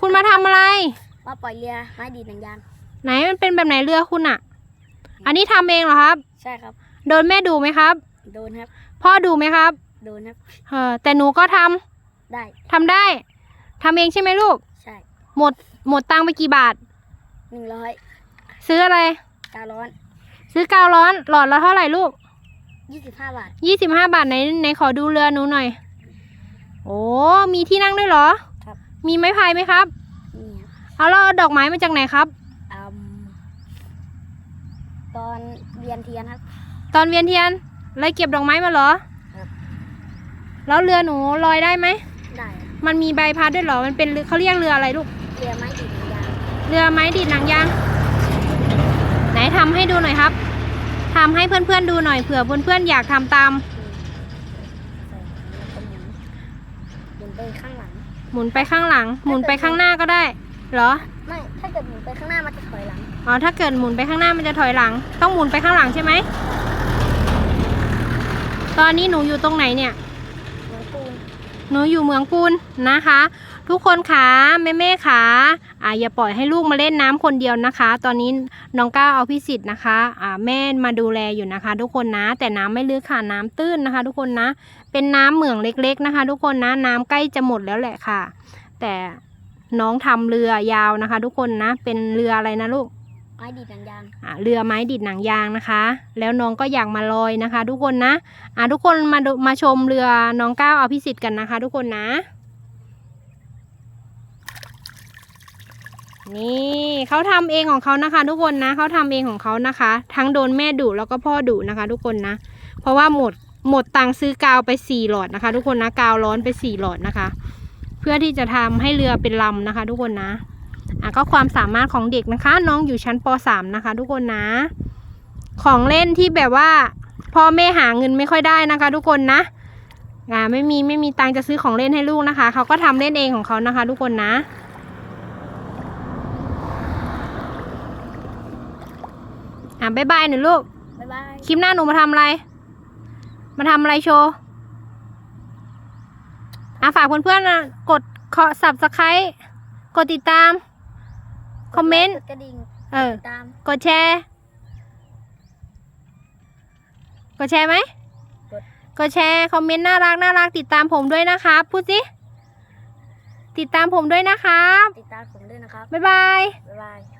คุณมาทำอะไร มาปล่อยเรือไม้ดีดหนังยาง ไหนมันเป็นแบบไหนเรือคุณอะอันนี้ทำเองเหรอครับ ใช่ครับ โดนแม่ดูไหมครับ โดนครับ พ่อดูไหมครับ โดนครับ เออแต่หนูก็ทำได้ ทำได้ทำเองใช่ไหมลูก ใช่หมดหมดตังค์ไปกี่บาท หนึ่งร้อยซื้ออะไร การ้อนซื้อกาวร้อนหลอดละเท่าไหร่ลูก ยี่สิบห้าบาท ยี่สิบห้าบาทไหนไหนขอดูเรือหนูหน่อย โอ้มีที่นั่งด้วยเหรอครับ มีไม้พายไหมครับ นี่ครับเอาแล้วเอาดอกไม้มาจากไหนครับ อืมตอนเวียนเทียนครับ ตอนเวียนเทียนเลยเก็บดอกไม้มาเหรอครับ แล้วเรือหนูลอยได้ไหม ได้ครับมันมีใบพัดด้วยเหรอ มันเป็นเรือเขาเรียกเรืออะไรลูก เรือไม้ดีดหนังยาง เรือไม้ดีดหนังยาง ไหนทำให้ดูหน่อยครับทำให้เพื่อนๆดูหน่อยเผื่อเพื่อนๆอยากทำตาม ใส่แล้วก็หมุนหมุนไปข้างหลัง หมุนไปข้างหลัง หมุนไปข้างหน้าก็ได้ เหรอ ไม่ถ้าเกิดหมุนไปข้างหน้ามันจะถอยหลัง อ๋อ ถ้าเกิดหมุนไปข้างหน้ามันจะถอยหลัง ต้องหมุนไปข้างหลังใช่ไหม ตอนนี้หนูอยู่ตรงไหนเนี่ยเหมือนปูนหนูอยู่เมืองปูนนะคะ ทุกคนขาแม่แม่ขาอ่าอย่าปล่อยให้ลูกมาเล่นน้ำคนเดียวนะคะ ตอนนี้น้องก้าวเอาพิสิทธิ์นะคะอ่าแม่มาดูแลอยู่นะคะ ทุกคนนะ แต่น้ำไม่ลึกค่ะน้ำตื้นนะคะ ทุกคนนะ เป็นน้ำเหมืองเล็ก ๆนะคะ ทุกคนนะน้ำใกล้จะหมดแล้วแหละค่ะ แต่น้องทำเรือยาวนะคะ ทุกคนนะ เป็นเรืออะไรนะลูกไม้ดีดหนังยางอะเรือไม้ดิดหนังยางนะคะ แล้วน้องก็อยากมาลอยนะคะ ทุกคนนะอะทุกคนมาดูมาชมเรือน้องก้าวอภิสิทธิ์กันนะคะ ทุกคนนะ นี่เขาทำเองของเขานะคะ ทุกคนนะเขาทำเองของเขานะคะ ทั้งโดนแม่ดุแล้วก็พ่อดุนะคะ ทุกคนนะ เพราะว่าหมดหมดตังค์ซื้อกาวไปสี่หลอดนะคะ ทุกคนนะกาวร้อนไปสี่หลอดนะคะ เพื่อที่จะทำให้เรือเป็นลำนะคะ ทุกคนนะอะก็ความสามารถของเด็กนะคะ น้องอยู่ชั้นป .3 นะคะ ทุกคนนะ ของเล่นที่แบบว่าพ่อแม่หาเงินไม่ค่อยได้นะคะ ทุกคนนะอ่าไม่มีไม่มีตังค์จะซื้อของเล่นให้ลูกนะคะเขาก็ทำเล่นเองของเขานะคะ ทุกคนนะ อะบ๊ายบายหนูลูก บ๊ายบายคลิปหน้าหนูมาทำอะไร มาทำอะไรโชว์อะฝากเพื่อนๆนะกดขอ subscribe กดติดตาม คอมเมนต์ กดกระดิ่งเออ ติดตาม กดแชร์ กดแชร์ไหม กด กดแชร์ คอมเมนต์น่ารักน่ารักติดตามผมด้วยนะครับ พูดสิ ติดตามผมด้วยนะครับ ติดตามผมด้วยนะครับ บ๊ายบาย บ๊ายบาย